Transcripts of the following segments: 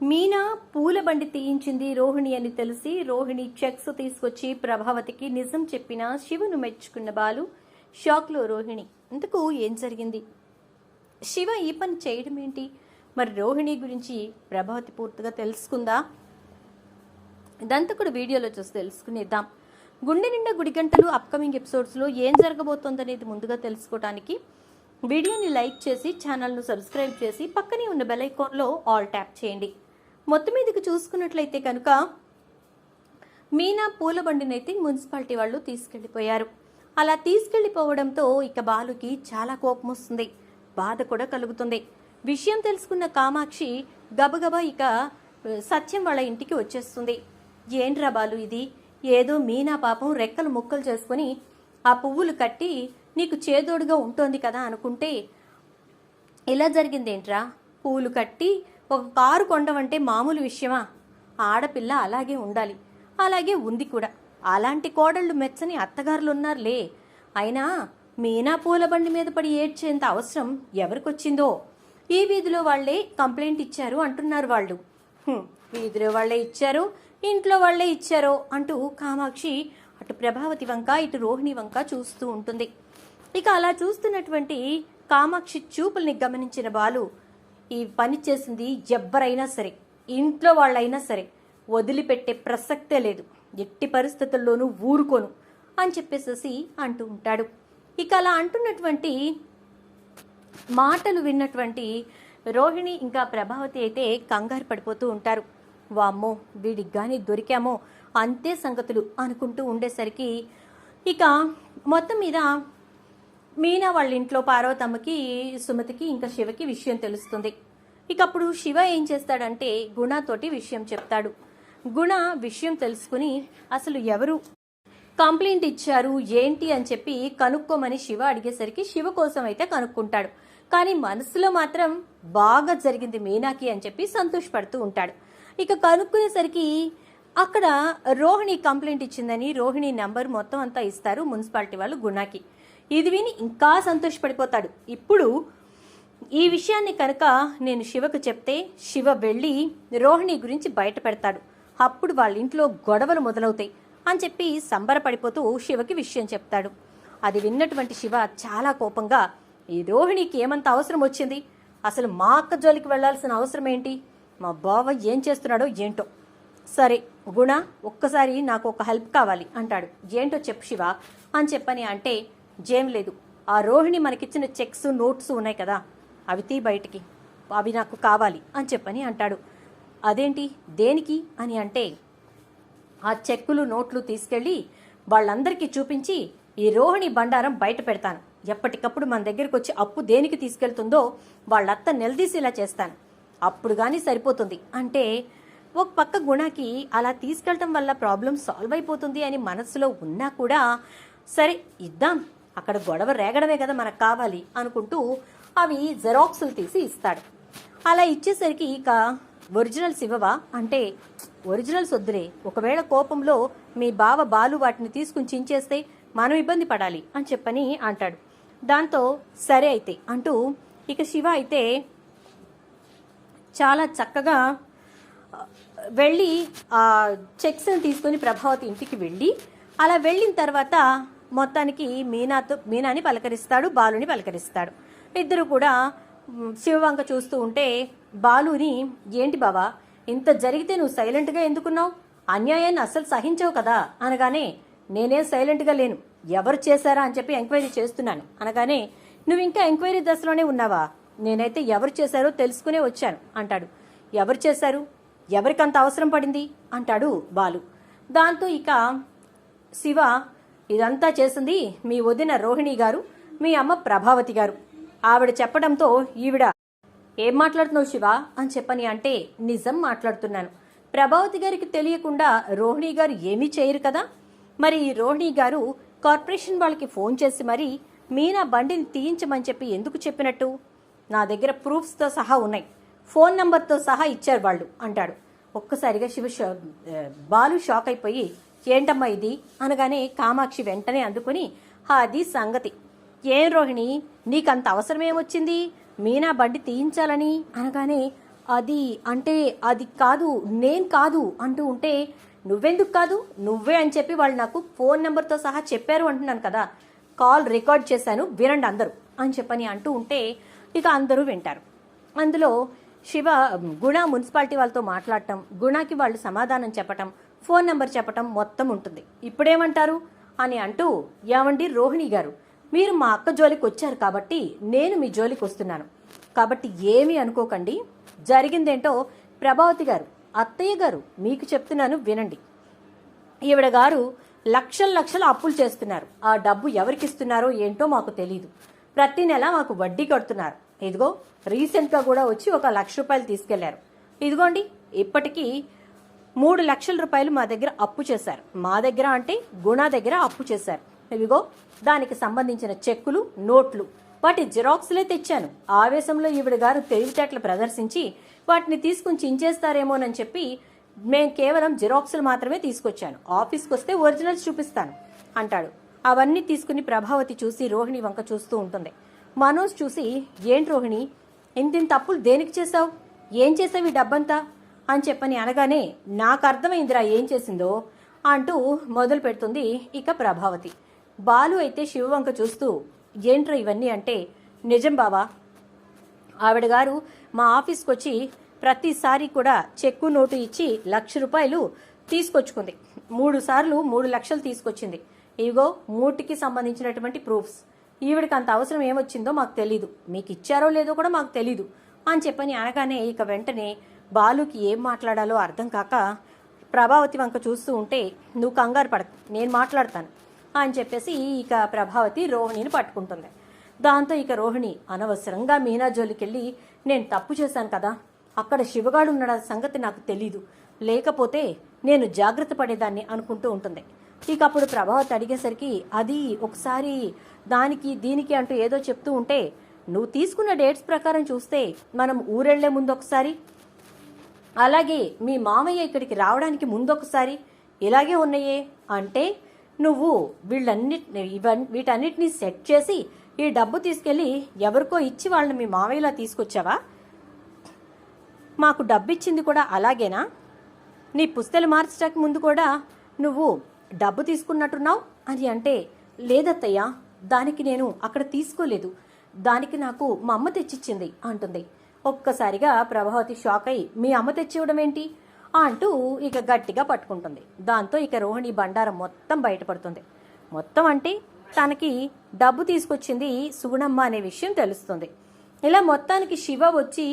మీనా పూల బండి తీయించింది రోహిణి అని తెలిసి రోహిణి చెక్స్ తీసుకొచ్చి ప్రభావతికి నిజం చెప్పిన శివను మెచ్చుకున్న బాలు. షాక్లో రోహిణి ఇంతకు ఏం జరిగింది? శివ ఈ పని చేయడం ఏంటి? మరి రోహిణి గురించి ప్రభావతి పూర్తిగా తెలుసుకుందా? దంతకుడు వీడియోలో చూసి తెలుసుకునేద్దాం. గుండె నిండా గుడి గంటలు అప్కమింగ్ ఎపిసోడ్స్లో ఏం జరగబోతోందనేది ముందుగా తెలుసుకోవడానికి వీడియోని లైక్ చేసి ఛానల్ను సబ్స్క్రైబ్ చేసి పక్కనే ఉన్న బెల్ ఐకాన్లో ఆల్ ట్యాప్ చేయండి. మొత్తం మీదకి చూసుకున్నట్లయితే కనుక మీనా పూల బండినైతే మున్సిపాలిటీ వాళ్ళు తీసుకెళ్ళిపోయారు అలా తీసుకెళ్ళిపోవడంతో ఇక బాలుకి చాలా కోపం వస్తుంది. బాధ కూడా కలుగుతుంది. విషయం తెలుసుకున్న కామాక్షి గబగబా ఇక సత్యం వాళ్ళ ఇంటికి వచ్చేస్తుంది. ఏంట్రా బాలు ఇది? ఏదో మీనా పాపం రెక్కలు ముక్కలు చేసుకుని ఆ పువ్వులు కట్టి నీకు చేదోడుగా ఉంటుంది కదా అనుకుంటే ఇలా జరిగిందేంట్రా? పూలు కట్టి ఒక కారు కొండమంటే మామూలు విషయమా? ఆడపిల్ల అలాగే ఉండాలి. అలాగే ఉంది కూడా. అలాంటి కోడళ్ళు మెచ్చని అత్తగారులు ఉన్నారులే అయినా మీనా పూల బండి మీద పడి ఏడ్చేంత అవసరం ఎవరికొచ్చిందో? ఈ వీధిలో వాళ్ళే కంప్లైంట్ ఇచ్చారు అంటున్నారు వాళ్ళు. వీధిలో వాళ్ళే ఇచ్చారు ఇంట్లో వాళ్ళే ఇచ్చారో అంటూ కామాక్షి అటు ప్రభావతి వంక ఇటు రోహిణి వంక చూస్తూ ఉంటుంది. ఇక అలా చూస్తున్నటువంటి కామాక్షి చూపుల్ని గమనించిన బాలు ఈ పని చేసింది ఎవ్వరైనా సరే ఇంట్లో వాళ్ళైనా సరే వదిలిపెట్టే ప్రసక్తే లేదు. ఎట్టి పరిస్థితుల్లోనూ ఊరుకోను అని చెప్పేసేసి అంటూ ఉంటాడు. ఇక అలా అంటున్నటువంటి మాటలు విన్నటువంటి రోహిణి ఇంకా ప్రభావతి అయితే కంగారు పడిపోతూ ఉంటారు. వామ్మో వీడికి కానీ దొరికామో అంతే సంగతులు అనుకుంటూ ఉండేసరికి ఇక మొత్తం మీద మీనా వాళ్ళ ఇంట్లో పార్వతమ్మకి సుమతికి ఇంకా శివకి విషయం తెలుస్తుంది. ఇక అప్పుడు శివ ఏం చేస్తాడంటే గుణతోటి విషయం చెప్తాడు. గుణ విషయం తెలుసుకుని అసలు ఎవరు? కంప్లైంట్ ఇచ్చారు ఏంటి అని చెప్పి కనుక్కోమని శివ అడిగేసరికి శివ కోసం అయితే కనుక్కుంటాడు. కానీ మనసులో మాత్రం బాగా జరిగింది మీనాకి అని చెప్పి సంతోషపడుతూ ఉంటాడు. ఇక కనుక్కునేసరికి అక్కడ రోహిణి కంప్లైంట్ ఇచ్చిందని రోహిణి నంబర్ మొత్తం అంతా ఇస్తారు మున్సిపాలిటీ వాళ్ళు గుణాకి. ఇది విని ఇంకా సంతోషపడిపోతాడు. ఇప్పుడు ఈ విషయాన్ని కనుక నేను శివకు చెప్తే శివ వెళ్ళి రోహిణి గురించి బయట పెడతాడు అప్పుడు వాళ్ళ ఇంట్లో గొడవలు మొదలవుతాయి అని చెప్పి సంబరపడిపోతూ శివకి విషయం చెప్తాడు. అది విన్నటువంటి శివ చాలా కోపంగా ఈ రోహిణికి ఏమంత అవసరం వచ్చింది? అసలు మా అక్క జోలికి వెళ్ళాల్సిన అవసరం ఏంటి? మా బావ ఏం చేస్తున్నాడో ఏంటో? సరే గుణ ఒక్కసారి నాకు ఒక హెల్ప్ కావాలి అంటాడు. ఏంటో చెప్పు శివ అని చెప్పని అంటే జేం లేదు. ఆ రోహిణి మనకిచ్చిన చెక్స్ నోట్స్ ఉన్నాయి కదా. అవి తీ బయటికి. అవి నాకు కావాలి అని చెప్పని అంటాడు. అదేంటి? దేనికి అని అంటే ఆ చెక్కులు నోట్లు తీసుకెళ్ళి వాళ్ళందరికీ చూపించి ఈ రోహిణి బండారం బయట పెడతాను. ఎప్పటికప్పుడు మన దగ్గరికి వచ్చి అప్పు దేనికి తీసుకెళ్తుందో వాళ్ళత్త నిలదీసేలా చేస్తాను. అప్పుడు కానీ సరిపోతుంది. అంటే ఒక పక్క గుణకి అలా తీసుకెళ్ళటం వల్ల ప్రాబ్లం సాల్వ్ అయిపోతుంది అని మనసులో ఉన్నా కూడా సరే ఇద్దాం. అక్కడ గొడవ రేగడమే కదా మనకు కావాలి అనుకుంటూ అవి జెరాక్సులు తీసి ఇస్తాడు. అలా ఇచ్చేసరికి ఇక ఒరిజినల్స్ ఇవ్వవా? అంటే ఒరిజినల్స్ వద్దులే. ఒకవేళ కోపంలో మీ బావ బాలు వాటిని తీసుకుని చించేస్తే మనం ఇబ్బంది పడాలి అని చెప్పని అంటాడు. దాంతో సరే అయితే అంటూ ఇక శివ అయితే చాలా చక్కగా వెళ్ళి ఆ చెక్స్ని తీసుకొని ప్రభావతి ఇంటికి వెళ్ళి అలా వెళ్ళిన తర్వాత మొత్తానికి మీనాతో మీనాని పలకరిస్తాడు బాలుని పలకరిస్తాడు. ఇద్దరు కూడా శివవంక చూస్తూ ఉంటే బాలుని ఏంటి బావా ఇంత జరిగితే నువ్వు సైలెంట్గా ఎందుకున్నావు? అన్యాయాన్ని అస్సలు సహించవు కదా? అనగానే నేనేం సైలెంట్గా లేను. ఎవరు చేశారా? అని చెప్పి ఎంక్వైరీ చేస్తున్నాను. అనగానే నువ్వు ఇంకా ఎంక్వైరీ దశలోనే ఉన్నావా? నేనైతే ఎవరు చేశారో తెలుసుకునే వచ్చాను అంటాడు. ఎవరు చేశారు? ఎవరికంత అవసరం పడింది? అంటాడు బాలు. దాంతో ఇక శివ ఇదంతా చేసింది మీ వదిన రోహిణి గారు మీ అమ్మ ప్రభావతి గారు. ఆవిడ చెప్పడంతో ఈవిడ ఏం మాట్లాడుతున్నావు శివ? అని చెప్పని అంటే నిజం మాట్లాడుతున్నాను. ప్రభావతి గారికి తెలియకుండా రోహిణి గారు ఏమీ చేయరు కదా? మరి ఈ రోహిణి గారు కార్పొరేషన్ వాళ్ళకి ఫోన్ చేసి మరి మీనా బండిని తీయించమని చెప్పి ఎందుకు చెప్పినట్టు? నా దగ్గర ప్రూఫ్స్తో సహా ఉన్నాయి. ఫోన్ నంబర్తో సహా ఇచ్చారు వాళ్ళు అంటాడు. ఒక్కసారిగా శివ షా- బాలు షాక్ అయిపోయి ఏంటమ్మా ఇది? అనగానే కామాక్షి వెంటనే అందుకుని అది సంగతి. ఏం రోహిణి? నీకంత అవసరం ఏమొచ్చింది మీనా బండి తీయించాలని? అనగానే అది అంటే అది కాదు నేను కాదు అంటూ ఉంటే నువ్వెందుకు కాదు? నువ్వే అని చెప్పి వాళ్ళు నాకు ఫోన్ నెంబర్తో సహా చెప్పారు అంటున్నాను కదా. కాల్ రికార్డ్ చేశాను వినండి అందరూ అని చెప్పని అంటూ ఉంటే ఇక అందరూ వింటారు. అందులో శివ గుణ మున్సిపాలిటీ వాళ్ళతో మాట్లాడటం గుణకి వాళ్ళు సమాధానం చెప్పటం ఫోన్ నెంబర్ చెప్పటం మొత్తం ఉంటుంది. ఇప్పుడేమంటారు? అని అంటూ ఏమండి రోహిణి గారు మీరు మా అక్క జోలికి వచ్చారు కాబట్టి నేను మీ జోలికి వస్తున్నాను. కాబట్టి ఏమీ అనుకోకండి. జరిగిందేంటో ప్రభావతి గారు అత్తయ్య గారు మీకు చెప్తున్నాను వినండి. ఈవిడ గారు లక్షల లక్షల అప్పులు చేస్తున్నారు. ఆ డబ్బు ఎవరికి ఇస్తున్నారో ఏంటో మాకు తెలియదు ప్రతి నెల మాకు వడ్డీ కడుతున్నారు. ఇదిగో రీసెంట్గా కూడా వచ్చి ఒక లక్ష రూపాయలు తీసుకెళ్ళారు. ఇదిగోండి ఇప్పటికీ మూడు లక్షల రూపాయలు మా దగ్గర అప్పు చేశారు. మా దగ్గర అంటే గుణ దగ్గర అప్పు చేశారు. ఇదిగో దానికి సంబంధించిన చెక్కులు నోట్లు. వాటి జిరాక్స్లే తెచ్చాను. ఆవేశంలో ఈవిడ గారు తెలివితేటలు ప్రదర్శించి వాటిని తీసుకుని చించేస్తారేమోనని చెప్పి మేం కేవలం జిరాక్స్లు మాత్రమే తీసుకొచ్చాను. ఆఫీస్కి వస్తే ఒరిజినల్స్ చూపిస్తాను అంటాడు. అవన్నీ తీసుకుని ప్రభావతి చూసి రోహిణి వంక చూస్తూ ఉంటుంది. మనోజ్ చూసి ఏంటి రోహిణి? ఇంతింత తప్పులు దేనికి చేశావు? ఏం చేసావు ఈ డబ్బంతా? అని చెప్పని అనగానే నాకు అర్థమైందిరా ఏం చేసిందో అంటూ మొదలు పెడుతుంది ఇక ప్రభావతి. బాలు అయితే శివవంక చూస్తూ ఏంట్రా ఇవన్నీ? అంటే నిజం బావా ఆవిడ గారు మా ఆఫీస్కి వచ్చి ప్రతిసారి కూడా చెక్కు నోటు ఇచ్చి లక్ష రూపాయలు తీసుకొచ్చుకుంది. మూడు సార్లు మూడు లక్షలు తీసుకొచ్చింది. ఇవిగో మూటికి సంబంధించినటువంటి ప్రూఫ్స్. ఈవిడికి అంత అవసరం ఏమొచ్చిందో మాకు తెలీదు. మీకు ఇచ్చారో లేదో కూడా మాకు తెలీదు. అని చెప్పని అనగానే ఇక వెంటనే బాలుకి ఏం మాట్లాడాలో అర్థం కాక ప్రభావతి వంక చూస్తూ ఉంటే నువ్వు కంగారు పడకు నేను మాట్లాడతాను అని చెప్పేసి ఇక ప్రభావతి రోహిణిని పట్టుకుంటుంది. దాంతో ఇక రోహిణి అనవసరంగా మీనా జోలికెళ్ళి నేను తప్పు చేశాను కదా అక్కడ శివగాడు ఉన్న సంగతి నాకు తెలీదు. లేకపోతే నేను జాగ్రత్త పడేదాన్ని అనుకుంటూ ఉంటుంది. ఇక అప్పుడు ప్రభావతి అడిగేసరికి అది ఒకసారి దానికి దీనికి అంటూ ఏదో చెప్తూ ఉంటే నువ్వు తీసుకున్న డేట్స్ ప్రకారం చూస్తే మనం ఊరెళ్ళే ముందు ఒకసారి అలాగే మీ మామయ్య ఇక్కడికి రావడానికి ముందొకసారి ఇలాగే ఉన్నాయే అంటే నువ్వు వీళ్ళన్నిటిని వీటన్నిటిని సెట్ చేసి ఈ డబ్బు తీసుకెళ్ళి ఎవరికో ఇచ్చి వాళ్ళని మీ మామయ్యలా తీసుకొచ్చావా? మాకు డబ్బు ఇచ్చింది కూడా అలాగేనా? నీ పుస్తలు మార్చడానికి ముందు కూడా నువ్వు డబ్బు తీసుకున్నట్టున్నావు అని అంటే లేదత్తయ్యా దానికి నేను అక్కడ తీసుకోలేదు. దానికి నాకు మా అమ్మ తెచ్చిచ్చింది అంటుంది. ఒక్కసారిగా ప్రభావతి షాక్ అయి మీ అమ్మ తెచ్చివ్వడం ఏంటి అంటూ ఇక గట్టిగా పట్టుకుంటుంది. దాంతో ఇక రోహిణి బండారం మొత్తం బయటపడుతుంది. మొత్తం అంటే తనకి డబ్బు తీసుకొచ్చింది సుగుణమ్మ అనే విషయం తెలుస్తుంది. ఇలా మొత్తానికి శివ వచ్చి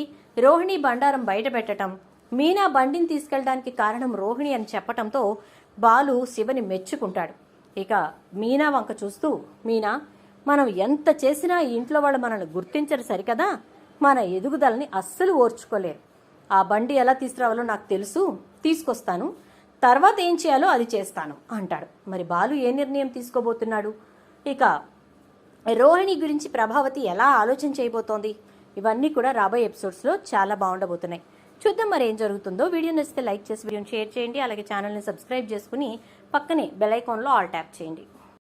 రోహిణి బండారం బయట పెట్టడం మీనా బండిని తీసుకెళ్ళడానికి కారణం రోహిణి అని చెప్పటంతో బాలు శివని మెచ్చుకుంటాడు. ఇక మీనా వంక చూస్తూ మీనా మనం ఎంత చేసినా ఈ ఇంట్లో వాళ్ళు మనల్ని గుర్తించరు సరికదా? మన ఎదుగుదలని అస్సలు ఓర్చుకోలేరు. ఆ బండి ఎలా తీసుకురావాలో నాకు తెలుసు తీసుకొస్తాను. తర్వాత ఏం చేయాలో అది చేస్తాను అంటాడు. మరి బాలు ఏ నిర్ణయం తీసుకోబోతున్నాడు? ఇక రోహిణి గురించి ప్రభావతి ఎలా ఆలోచన చేయబోతోంది? ఇవన్నీ కూడా రాబోయే ఎపిసోడ్స్లో చాలా బాగుండబోతున్నాయి. చూద్దాం మరి ఏం జరుగుతుందో. వీడియో నచ్చితే లైక్ చేసి వీడియోని షేర్ చేయండి. అలాగే ఛానల్ని సబ్స్క్రైబ్ చేసుకుని పక్కనే బెల్ ఐకాన్లో ఆల్ ట్యాప్ చేయండి.